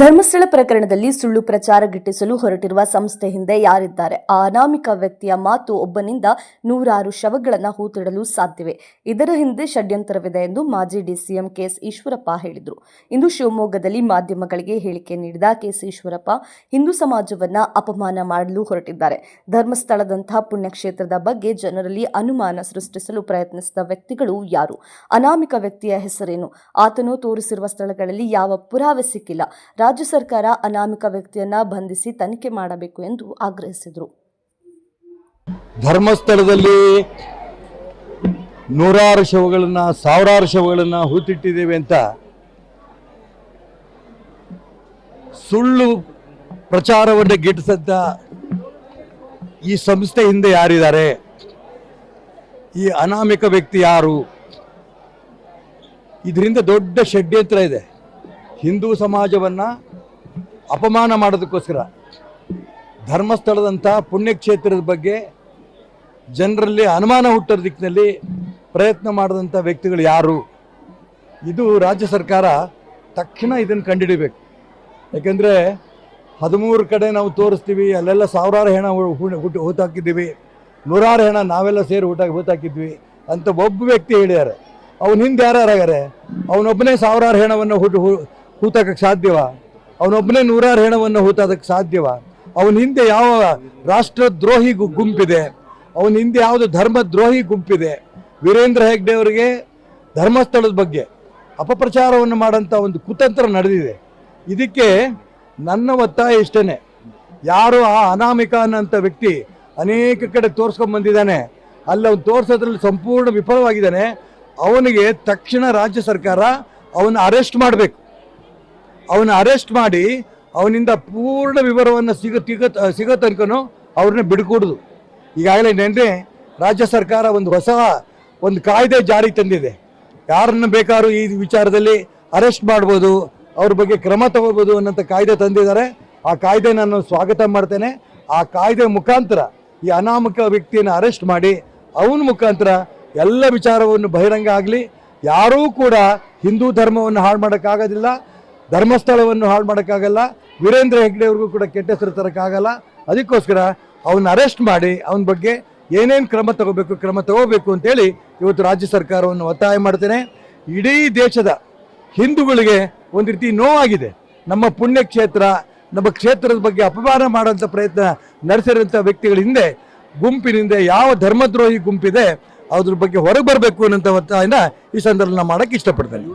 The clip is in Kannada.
ಧರ್ಮಸ್ಥಳ ಪ್ರಕರಣದಲ್ಲಿ ಸುಳ್ಳು ಪ್ರಚಾರ ಗಿಟ್ಟಿಸಲು ಹೊರಟಿರುವ ಸಂಸ್ಥೆ ಹಿಂದೆ ಯಾರಿದ್ದಾರೆ? ಆ ಅನಾಮಿಕ ವ್ಯಕ್ತಿಯ ಮಾತು ಒಬ್ಬನಿಂದ ನೂರಾರು ಶವಗಳನ್ನು ಹೂತಿಡಲು ಸಾಧ್ಯವೇ? ಇದರ ಹಿಂದೆ ಷಡ್ಯಂತರವಿದೆ ಎಂದು ಮಾಜಿ ಡಿಸಿಎಂ ಕೆಎಸ್ ಈಶ್ವರಪ್ಪ ಹೇಳಿದರು. ಇಂದು ಶಿವಮೊಗ್ಗದಲ್ಲಿ ಮಾಧ್ಯಮಗಳಿಗೆ ಹೇಳಿಕೆ ನೀಡಿದ ಕೆಎಸ್ ಈಶ್ವರಪ್ಪ, ಹಿಂದೂ ಸಮಾಜವನ್ನ ಅಪಮಾನ ಮಾಡಲು ಹೊರಟಿದ್ದಾರೆ. ಧರ್ಮಸ್ಥಳದಂತಹ ಪುಣ್ಯಕ್ಷೇತ್ರದ ಬಗ್ಗೆ ಜನರಲ್ಲಿ ಅನುಮಾನ ಸೃಷ್ಟಿಸಲು ಪ್ರಯತ್ನಿಸಿದ ವ್ಯಕ್ತಿಗಳು ಯಾರು? ಅನಾಮಿಕ ವ್ಯಕ್ತಿಯ ಹೆಸರೇನು? ಆತನು ತೋರಿಸಿರುವ ಸ್ಥಳಗಳಲ್ಲಿ ಯಾವ ಪುರಾವೆ ಸಿಕ್ಕಿಲ್ಲ. ರಾಜ್ಯ ಸರ್ಕಾರ ಅನಾಮಿಕ ವ್ಯಕ್ತಿಯನ್ನ ಬಂಧಿಸಿ ತನಿಖೆ ಮಾಡಬೇಕು ಎಂದು ಆಗ್ರಹಿಸಿದರು. ಧರ್ಮಸ್ಥಳದಲ್ಲಿ ನೂರಾರು ಶವಗಳನ್ನು, ಸಾವಿರಾರು ಶವಗಳನ್ನು ಹೂತಿಟ್ಟಿದ್ದೇವೆ ಅಂತ ಸುಳ್ಳು ಪ್ರಚಾರವನ್ನು ಗಿಟ್ಟಿಸಂತ ಈ ಸಂಸ್ಥೆ ಹಿಂದೆ ಯಾರಿದ್ದಾರೆ? ಈ ಅನಾಮಿಕ ವ್ಯಕ್ತಿ ಯಾರು? ಇದರಿಂದ ದೊಡ್ಡ ಷಡ್ಯಂತ್ರ ಇದೆ. ಹಿಂದೂ ಸಮಾಜವನ್ನು ಅಪಮಾನ ಮಾಡೋದಕ್ಕೋಸ್ಕರ ಧರ್ಮಸ್ಥಳದಂಥ ಪುಣ್ಯಕ್ಷೇತ್ರದ ಬಗ್ಗೆ ಜನರಲ್ಲಿ ಅನುಮಾನ ಹುಟ್ಟೋ ದಿಕ್ಕಿನಲ್ಲಿ ಪ್ರಯತ್ನ ಮಾಡಿದಂಥ ವ್ಯಕ್ತಿಗಳು ಯಾರು? ಇದು ರಾಜ್ಯ ಸರ್ಕಾರ ತಕ್ಷಣ ಇದನ್ನು ಕಂಡುಹಿಡಿಬೇಕು. ಯಾಕೆಂದರೆ ಹದಿಮೂರು ಕಡೆ ನಾವು ತೋರಿಸ್ತೀವಿ, ಅಲ್ಲೆಲ್ಲ ಸಾವಿರಾರು ಹೆಣ ಹುಟ್ಟು ಹೂತಾಕಿದ್ದೀವಿ. ನೂರಾರು ಹೆಣ ನಾವೆಲ್ಲ ಸೇರಿ ಊಟ ಹೂತಾಕಿದ್ವಿ ಅಂತ ಒಬ್ಬ ವ್ಯಕ್ತಿ ಹೇಳಿದ್ದಾರೆ. ಅವನ ಹಿಂದೆ ಯಾರ್ಯಾರಾಗಾರೆ ಅವನೊಬ್ಬನೇ ಸಾವಿರಾರು ಹೆಣವನ್ನು ಹುಟ್ಟು ಹೂತಾಕಕ್ಕೆ ಸಾಧ್ಯವ? ಅವನೊಬ್ಬನೇ ನೂರಾರು ಹೆಣವನ್ನು ಹೂತಾದಕ್ಕೆ ಸಾಧ್ಯವ? ಅವನ ಹಿಂದೆ ಯಾವ ರಾಷ್ಟ್ರದ್ರೋಹಿ ಗು- ಗುಂಪಿದೆ? ಅವನ ಹಿಂದೆ ಯಾವುದು ಧರ್ಮದ್ರೋಹಿ ಗುಂಪಿದೆ? ವೀರೇಂದ್ರ ಹೆಗ್ಡೆ ಅವರಿಗೆ ಧರ್ಮಸ್ಥಳದ ಬಗ್ಗೆ ಅಪಪ್ರಚಾರವನ್ನು ಮಾಡೋಂಥ ಒಂದು ಕುತಂತ್ರ ನಡೆದಿದೆ. ಇದಕ್ಕೆ ನನ್ನ ಒತ್ತಾಯ ಇಷ್ಟೇ ಯಾರು ಆ ಅನಾಮಿಕ ಅನ್ನೋಂಥ ವ್ಯಕ್ತಿ ಅನೇಕ ಕಡೆ ತೋರಿಸ್ಕೊಂಡ್ ಬಂದಿದ್ದಾನೆ. ಅಲ್ಲಿ ಅವನು ತೋರಿಸೋದ್ರಲ್ಲಿ ಸಂಪೂರ್ಣ ವಿಫಲವಾಗಿದ್ದಾನೆ. ಅವನಿಗೆ ತಕ್ಷಣ ರಾಜ್ಯ ಸರ್ಕಾರ ಅವನ ಅರೆಸ್ಟ್ ಮಾಡಬೇಕು. ಅವನ ಅರೆಸ್ಟ್ ಮಾಡಿ ಅವನಿಂದ ಪೂರ್ಣ ವಿವರವನ್ನು ಸಿಗ ಸಿಗ ಸಿಗೋ ತನಕನೂ ಅವ್ರನ್ನ ಬಿಡ್ಕೂಡುದು. ಈಗಾಗಲೇ ನೆನ್ನೆ ರಾಜ್ಯ ಸರ್ಕಾರ ಒಂದು ಹೊಸ ಒಂದು ಕಾಯ್ದೆ ಜಾರಿಗೆ ತಂದಿದೆ. ಯಾರನ್ನು ಬೇಕಾದ್ರೂ ಈ ವಿಚಾರದಲ್ಲಿ ಅರೆಸ್ಟ್ ಮಾಡ್ಬೋದು, ಅವ್ರ ಬಗ್ಗೆ ಕ್ರಮ ತಗೋಬೋದು ಅನ್ನೋಂಥ ಕಾಯ್ದೆ ತಂದಿದ್ದಾರೆ. ಆ ಕಾಯ್ದೆ ನಾನು ಸ್ವಾಗತ ಮಾಡ್ತೇನೆ. ಆ ಕಾಯ್ದೆ ಮುಖಾಂತರ ಈ ಅನಾಮಕ ವ್ಯಕ್ತಿಯನ್ನು ಅರೆಸ್ಟ್ ಮಾಡಿ ಅವನ ಮುಖಾಂತರ ಎಲ್ಲ ವಿಚಾರವನ್ನು ಬಹಿರಂಗ ಆಗಲಿ. ಯಾರೂ ಕೂಡ ಹಿಂದೂ ಧರ್ಮವನ್ನು ಹಾಳು ಮಾಡೋಕ್ಕಾಗೋದಿಲ್ಲ. ಧರ್ಮಸ್ಥಳವನ್ನು ಹಾಳು ಮಾಡೋಕ್ಕಾಗಲ್ಲ, ವೀರೇಂದ್ರ ಹೆಗ್ಡೆ ಅವ್ರಿಗೂ ಕೂಡ ಕೆಟ್ಟ ಹೆಸರು ತರೋಕ್ಕಾಗಲ್ಲ. ಅದಕ್ಕೋಸ್ಕರ ಅವನ್ನ ಅರೆಸ್ಟ್ ಮಾಡಿ, ಅವನ ಬಗ್ಗೆ ಏನೇನು ಕ್ರಮ ತಗೋಬೇಕು ಕ್ರಮ ತಗೋಬೇಕು ಅಂತೇಳಿ ಇವತ್ತು ರಾಜ್ಯ ಸರ್ಕಾರವನ್ನು ಒತ್ತಾಯ ಮಾಡ್ತೇನೆ. ಇಡೀ ದೇಶದ ಹಿಂದೂಗಳಿಗೆ ಒಂದು ರೀತಿ ನೋವಾಗಿದೆ. ನಮ್ಮ ಪುಣ್ಯಕ್ಷೇತ್ರ, ನಮ್ಮ ಕ್ಷೇತ್ರದ ಬಗ್ಗೆ ಅಪಮಾನ ಮಾಡುವಂಥ ಪ್ರಯತ್ನ ನಡೆಸಿರೋಂಥ ವ್ಯಕ್ತಿಗಳ ಹಿಂದೆ, ಗುಂಪಿನಿಂದ ಯಾವ ಧರ್ಮದ್ರೋಹಿ ಗುಂಪಿದೆ, ಅದ್ರ ಬಗ್ಗೆ ಹೊರಗೆ ಬರಬೇಕು ಅನ್ನೋಂಥ ಒತ್ತಾಯನ ಈ ಸಂದರ್ಭ ಮಾಡೋಕ್ಕೆ ಇಷ್ಟಪಡ್ತೇನೆ.